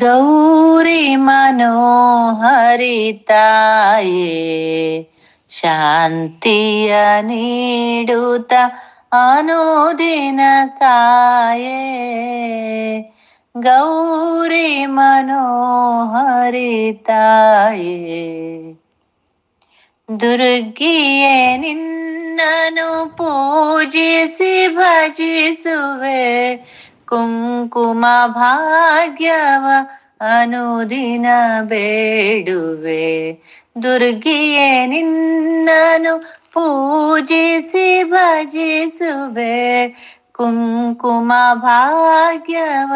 ಗೌರಿ ಮನೋಹರಿತಾಯೇ ಶಾಂತಿಯ ನೀಡುತ್ತ ಅನುದಿನ ಕಾಯೇ ಗೌರಿ ಮನೋಹರಿತಾಯೇ ದುರ್ಗಿಯೇ ನಿನ್ನನು ಪೂಜಿಸಿ ಭಜಿಸುವೆ. ಕುಂಕುಮ ಭಾಗ್ಯವ ಅನುದಿನ ಬೇಡುವೆ. ದುರ್ಗಿಯೇ ನಿನ್ನನು ಪೂಜಿಸಿ ಭಜಿಸುವೆ. ಕುಂಕುಮ ಭಾಗ್ಯವ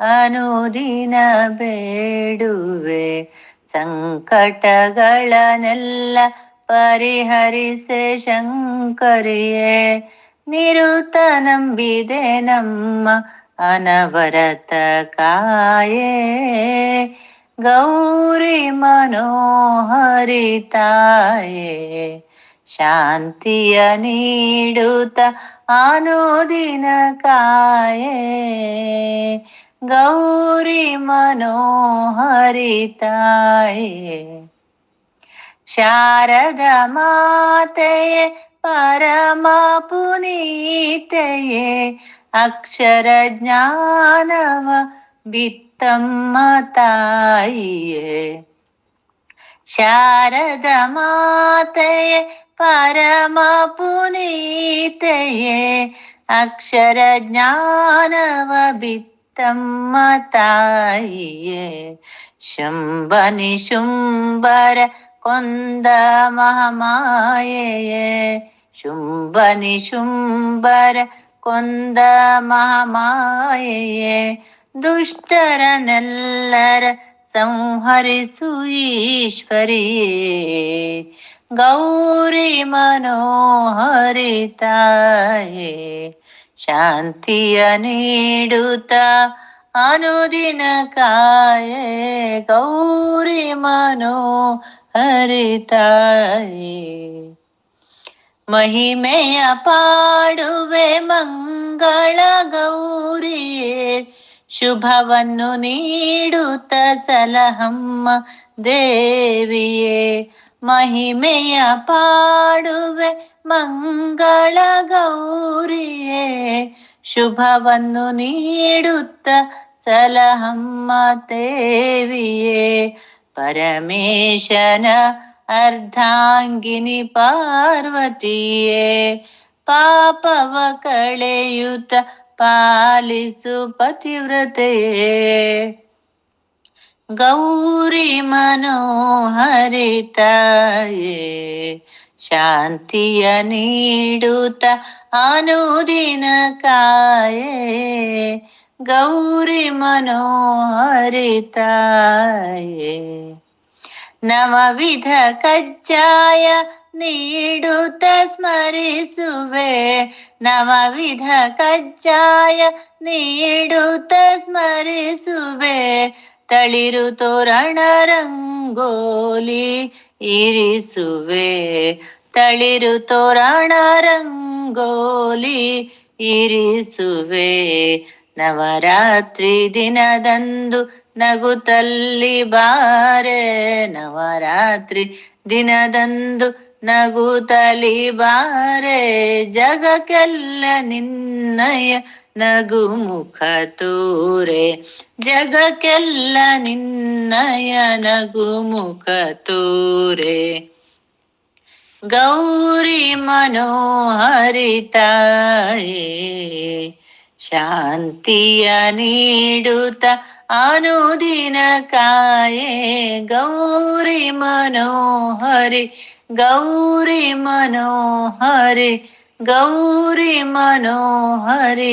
ಅನುದಿನ ಬೇಡುವೆ. ಸಂಕಟಗಳನ್ನೆಲ್ಲ ಪರಿಹರಿಸೆ ಶಂಕರಿಯೇ. ನಿರುತ ನಂಬಿದೆ ನಮ್ಮ ಅನವರತ ಕಾಯೇ ಗೌರಿ ಮನೋಹರಿತಾಯೇ. ಶಾಂತಿಯ ನೀಡುತ್ತ ಅನುದಿನ ಕಾಯೇ. ಗೌರಿ ಮನೋಹರಿತಾಯೇ. ಶಾರದ ಮಾತೆಯೇ അക്ഷരജ്ഞാനവ വിത്തമ്മതായിയേ ശാരദമാതയെ പരമപുനീതയെ അക്ഷരജ്ഞാനവ വിത്തമ്മതായിയേ ശുംഭനി ശുംഭര കൊന്ത മഹമായേ. ശുംഭനി ശുംഭര ಕೊಂದ ಮಹಾಮಾಯೆಯೇ ದುಷ್ಟರನೆಲ್ಲರ ಸಂಹರಿಸು ಈಶ್ವರಿಯೇ. ಗೌರಿ ಮನೋಹರಿತಾಯೇ ಶಾಂತಿಯ ನೀಡುತ್ತ ಅನುದಿನ ಕಾಯೇ ಗೌರಿ ಮನೋಹರಿತಾಯೇ ಮಹಿಮೆಯ ಪಾಡುವೆ ಮಂಗಳ ಗೌರಿಯೇ ಶುಭವನ್ನು ನೀಡುತ್ತ ಸಲಹಮ್ಮ ದೇವಿಯೇ. ಮಹಿಮೆಯ ಪಾಡುವೆ ಮಂಗಳ ಗೌರಿಯೇ. ಶುಭವನ್ನು ನೀಡುತ್ತ ಸಲಹಮ್ಮ ದೇವಿಯೇ. ಪರಮೇಶನ ಅರ್ಧಾಂಗಿನಿ ಪಾರ್ವತಿಯೇ ಪಾಪವ ಕಳೆಯುತ್ತ ಪಾಲಿಸು ಪತಿವ್ರತೆಯೇ. ಗೌರಿ ಮನೋಹರಿತಾಯೇ ಶಾಂತಿಯ ನೀಡುತ್ತ ಅನುದಿನ ಕಾಯೇ. ಗೌರಿ ಮನೋಹರಿತಾಯೇ. ನವವಿಧ ಕಜ್ಜಾಯ ನೀಡುತ್ತ ಸ್ಮರಿಸುವೆ. ನವವಿಧ ಕಜ್ಜಾಯ ನೀಡುತ್ತ ಸ್ಮರಿಸುವೆ. ತಳಿರು ತೋರಣ ರಂಗೋಲಿ ಇರಿಸುವೆ. ತಳಿರು ತೋರಣ ರಂಗೋಲಿ ಇರಿಸುವೆ. ನವರಾತ್ರಿ ದಿನದಂದು ನಗುತ್ತಲ್ಲಿ ಬಾರೆ, ನವರಾತ್ರಿ ದಿನದಂದು ನಗುತ್ತಲಿ ಬಾರೆ, ಜಗಕ್ಕೆಲ್ಲ ನಿನ್ನಯ ನಗು ಮುಖ ತೋರೆ, ಜಗಕ್ಕೆಲ್ಲ ನಿನ್ನಯ ನಗು ಮುಖ ತೋರೆ. ಗೌರಿ ಮನೋಹರಿತಾಯೇ ಶಾಂತಿಯ ನೀಡುತ್ತ ಅನುದಿನ ಕಾಯೇ ಗೌರಿ ಮನೋಹರಿ ಗೌರಿ ಮನೋಹರಿ ಗೌರಿ ಮನೋಹರಿತಾಯೇ